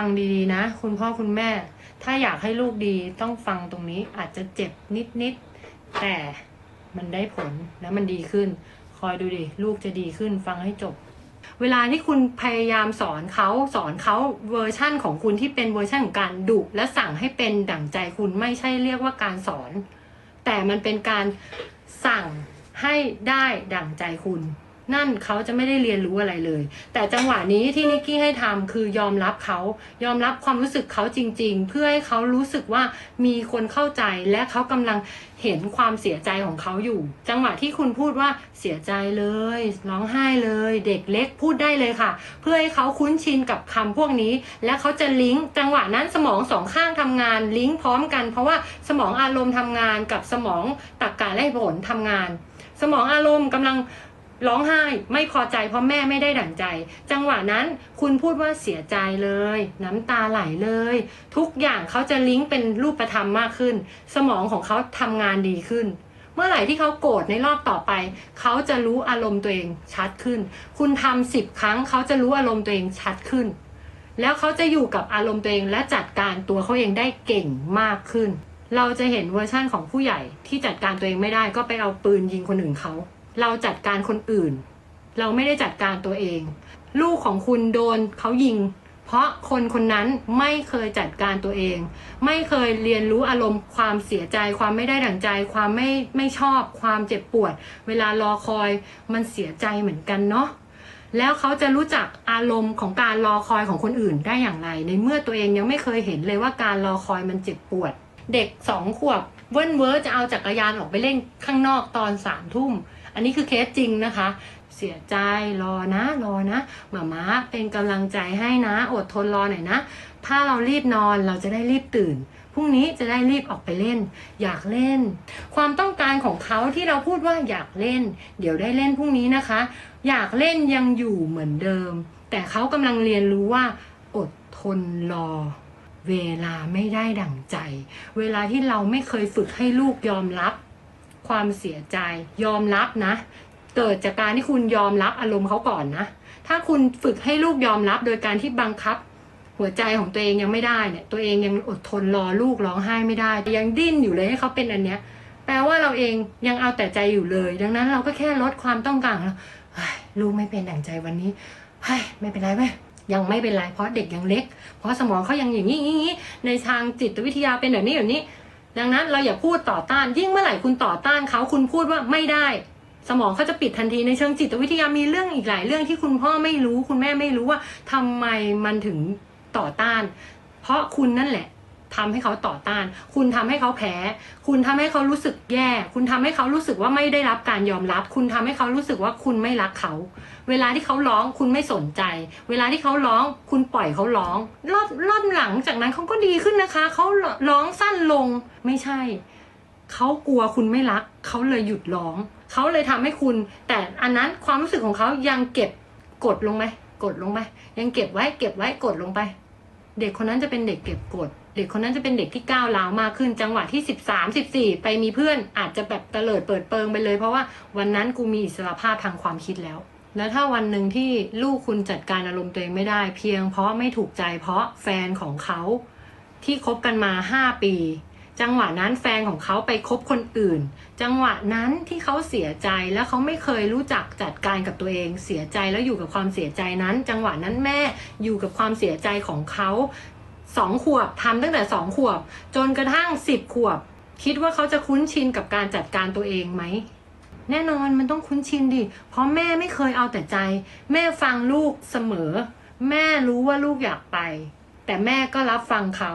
ฟังดีๆนะ คุณพ่อคุณแม่ ถ้าอยากให้ลูกดีต้องฟังตรงนี้อาจจะเจ็บนิดๆแต่มันได้ผลแล้วมันดีขึ้น คอยดูดิลูกจะดีขึ้นฟังให้จบ เวลาที่คุณพยายามสอนเขาสอนเขาเวอร์ชั่นของคุณที่เป็นเวอร์ชั่นของการดุและสั่งให้เป็นดั่งใจคุณไม่ใช่เรียกว่าการสอน แต่มันเป็นการสั่งให้ได้ดั่งใจคุณ นั่นเขาจะไม่ได้เรียนรู้อะไรเลย แต่จังหวะนี้ที่นิกกี้ให้ทำคือยอมรับเขายอมรับความรู้สึกเขาจริง ๆ เพื่อให้เขารู้สึกว่ามีคนเข้าใจและเขากำลังเห็นความเสียใจของเขาอยู่ จังหวะที่คุณพูดว่าเสียใจเลย ร้องไห้เลย เด็กเล็กพูดได้เลยค่ะ เพื่อให้เขาคุ้นชินกับคำพวกนี้ และเขาจะลิงก์จังหวะนั้นสมองสองข้างทำงานลิงก์พร้อมกัน เพราะว่าสมองอารมณ์ทำงานกับสมองตรรกะและผลทำงาน สมองอารมณ์กำลัง ร้องไห้ไม่พอใจเพราะแม่ไม่ได้ดั่งใจ จังหวะนั้นคุณพูดว่าเสียใจเลย น้ำตาไหลเลย ทุกอย่างเขาจะลิงก์เป็นรูปธรรมมากขึ้น สมองของเขาทำงานดีขึ้น เมื่อไหร่ที่เขาโกรธในรอบต่อไป เขาจะรู้อารมณ์ตัวเองชัดขึ้น คุณทำสิบครั้งเขาจะรู้อารมณ์ตัวเองชัดขึ้น แล้วเขาจะอยู่กับอารมณ์ตัวเองและจัดการตัวเขาเองได้เก่งมากขึ้น เราจะเห็นเวอร์ชั่นของผู้ใหญ่ที่จัดการตัวเองไม่ได้ก็ไปเอาปืนยิงคนอื่นเขา เราจัดการคนอื่น เราไม่ได้จัดการตัวเอง ลูกของคุณโดนเขายิง เพราะคนคนนั้นไม่เคยจัดการตัวเอง ไม่เคยเรียนรู้อารมณ์ความเสียใจ ความไม่ได้ดั่งใจ ความไม่ไม่ชอบ ความเจ็บปวด เวลารอคอยมันเสียใจเหมือนกันเนาะแล้วเขาจะรู้จักอารมณ์ของการรอคอยของคนอื่นได้อย่างไร ในเมื่อตัวเองยังไม่เคยเห็นเลยว่าการรอคอยมันเจ็บปวด เด็กสองขวบเว้นเวิร์จะเอาจักรยานออกไปเล่นข้างนอกตอนสามทุ่ม อันนี้คือเคสจริงนะคะ เสียใจรอนะรอนะหมาม้าเป็นกำลังใจให้นะ อดทนรอหน่อยนะ ถ้าเรารีบนอนเราจะได้รีบตื่นพรุ่งนี้จะได้รีบออกไปเล่น อยากเล่น ความต้องการของเขาที่เราพูดว่าอยากเล่น เดี๋ยวได้เล่นพรุ่งนี้นะคะ อยากเล่นยังอยู่เหมือนเดิม แต่เขากำลังเรียนรู้ว่า อดทนรอเวลาไม่ได้ดั่งใจ เวลาที่เราไม่เคยฝึกให้ลูกยอมรับ ความเสียใจ ยอมรับนะ เกิดจากการที่คุณยอมรับอารมณ์เขาก่อนนะ ถ้าคุณฝึกให้ลูกยอมรับโดยการที่บังคับ หัวใจของตัวเองยังไม่ได้เนี่ย ตัวเองยังอดทนรอลูกร้องไห้ไม่ได้ ยังดิ้นอยู่เลยให้เขาเป็นอันเนี้ย แปลว่าเราเองยังเอาแต่ใจอยู่เลย ดังนั้นเราก็แค่ลดความต้องการเราลูกไม่เป็นดั่งใจวันนี้ไม่เป็นไรไหมยังไม่เป็นไรเพราะเด็กยังเล็ก เพราะสมองเขายังอย่างนี้อย่างนี้ในทางจิตวิทยาเป็นแบบนี้แบบนี้ ดังนั้นเราอย่าพูดต่อต้าน ยิ่งเมื่อไหร่คุณต่อต้านเขาคุณพูดว่าไม่ได้ สมองเขาจะปิดทันทีในเชิงจิตวิทยามีเรื่องอีกหลายเรื่องที่คุณพ่อไม่รู้ คุณแม่ไม่รู้ว่าทำไมมันถึงต่อต้าน เพราะคุณนั่นแหละ ทำให้เขาต่อต้าน คุณทำให้เขาแพ้ คุณทำให้เขารู้สึกแย่ คุณทำให้เขารู้สึกว่าไม่ได้รับการยอมรับ คุณทำให้เขารู้สึกว่าคุณไม่รักเขา เวลาที่เขาร้องคุณไม่สนใจ เวลาที่เขาร้อง คุณปล่อยเขาร้อง รอบรอบหลังจากนั้นเขาก็ดีขึ้นนะคะ เขาร้องสั้นลง ไม่ใช่ เขากลัวคุณไม่รัก เขาเลยหยุดร้อง เขาเลยทำให้คุณ แต่อันนั้นความรู้สึกของเขายังเก็บกดลงไหมกดลงไป ยังเก็บไว้ เก็บไว้ กดลงไป เด็กคนนั้นจะเป็นเด็กเก็บกด เด็กคนนั้นจะเป็นเด็กที่ก้าวร้าวมากขึ้น จังหวะที่สิบสามสิบสี่ไปมีเพื่อนอาจจะแบบเตลิดเปิดเปิงไปเลย เพราะว่าวันนั้นกูมีอิสรภาพทางความคิดแล้ว แล้วถ้าวันหนึ่งที่ลูกคุณจัดการอารมณ์ตัวเองไม่ได้ เพียงเพราะไม่ถูกใจเพราะแฟนของเขาที่คบกันมาห้าปี จังหวะนั้นแฟนของเขาไปคบคนอื่น จังหวะนั้นที่เขาเสียใจแล้วเขาไม่เคยรู้จักจัดการกับตัวเอง เสียใจแล้วอยู่กับความเสียใจนั้น จังหวะนั้นแม่อยู่กับความเสียใจของเขา สองขวบทำตั้งแต่สองขวบ จนกระทั่งสิบขวบ คิดว่าเขาจะคุ้นชินกับการจัดการตัวเองไหมแน่นอนมันต้องคุ้นชินดิ เพราะแม่ไม่เคยเอาแต่ใจ แม่ฟังลูกเสมอ แม่รู้ว่าลูกอยากไป แต่แม่ก็รับฟังเขา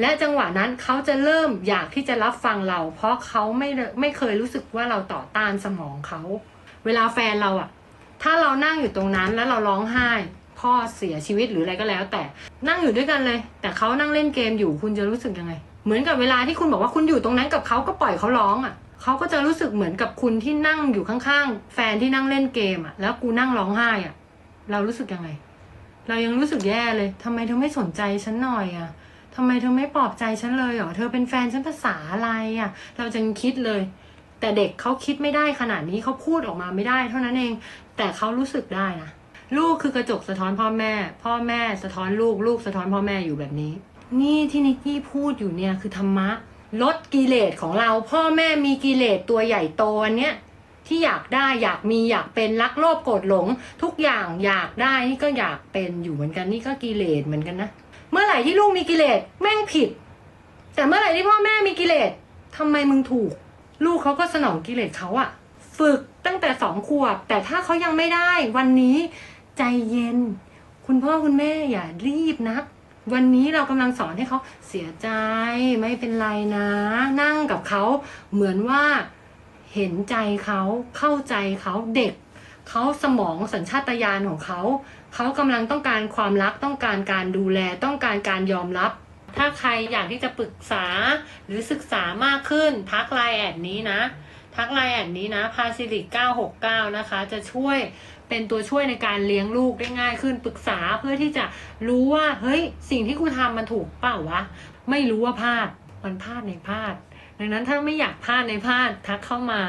และจังหวะนั้นเขาจะเริ่มอยากที่จะรับฟังเรา เพราะเขาไม่ไม่เคยรู้สึกว่าเราต่อต้านสมองเขา เวลาแฟนเราอะถ้าเรานั่งอยู่ตรงนั้นแล้วเราร้องไห้ พ่อเสียชีวิตหรืออะไรก็แล้ว แต่นั่งอยู่ด้วยกันเลย แต่เขานั่งเล่นเกมอยู่คุณจะรู้สึกยังไง เหมือนกับเวลาที่คุณบอกว่าคุณอยู่ตรงนั้นกับเขาก็ปล่อยเขาร้องอะเขาก็จะรู้สึกเหมือนกับคุณที่นั่งอยู่ข้างๆ แฟนที่นั่งเล่นเกมอะแล้วกูนั่งร้องไห้อะเรารู้สึกยังไง เรายังรู้สึกแย่เลยทำไมเธอไม่สนใจฉันหน่อยอะทำไมเธอไม่ปลอบใจฉันเลยเหรอเธอเป็นแฟนฉันภาษาอะไรอะเราจะคิดเลย แต่เด็กเขาคิดไม่ได้ขนาดนี้เขาพูดออกมาไม่ได้ เท่านั้นเอง แต่เขารู้สึกได้นะ ลูกคือกระจกสะท้อนพ่อแม่ พ่อแม่สะท้อนลูก ลูกสะท้อนพ่อแม่อยู่แบบนี้ นี่ที่นิกกี้พูดอยู่เนี่ยคือธรรมะ ลดกิเลสของเรา พ่อแม่มีกิเลสตัวใหญ่โตอันเนี้ยที่อยากได้อยากมีอยากเป็นรักโลภโกรธหลง ทุกอย่างอยากได้นี่ก็อยากเป็นอยู่เหมือนกันนี่ก็กิเลสเหมือนกันนะเมื่อไหร่ที่ลูกมีกิเลสแม่งผิด แต่เมื่อไหร่ที่พ่อแม่มีกิเลสทำไมมึงถูก ลูกเขาก็สนองกิเลสเขาอะฝึกตั้งแต่สองขวบแต่ถ้าเขายังไม่ได้วันนี้ ใจเย็น คุณพ่อคุณแม่อย่ารีบนัก วันนี้เรากำลังสอนให้เขาเสียใจไม่เป็นไรนะ นั่งกับเขาเหมือนว่าเห็นใจเขาเข้าใจเขาเด็กเขาสมองสัญชาตญาณของเขาเขากำลังต้องการความรักต้องการการดูแลต้องการการยอมรับ ถ้าใครอยากที่จะปรึกษาหรือศึกษามากขึ้น ทักไลน์แอดนี้นะ ทักไลน์แอดนี้นะพาซิลิก969 นะคะ จะช่วย เป็นตัวช่วยในการเลี้ยงลูกได้ง่ายขึ้นปรึกษาเพื่อที่จะรู้ว่าเฮ้ยสิ่งที่กูทำมันถูกเปล่าวะไม่รู้ว่าพลาดมันพลาดในพลาด ดังนั้นถ้าไม่อยากพลาดในพลาดทักเข้ามา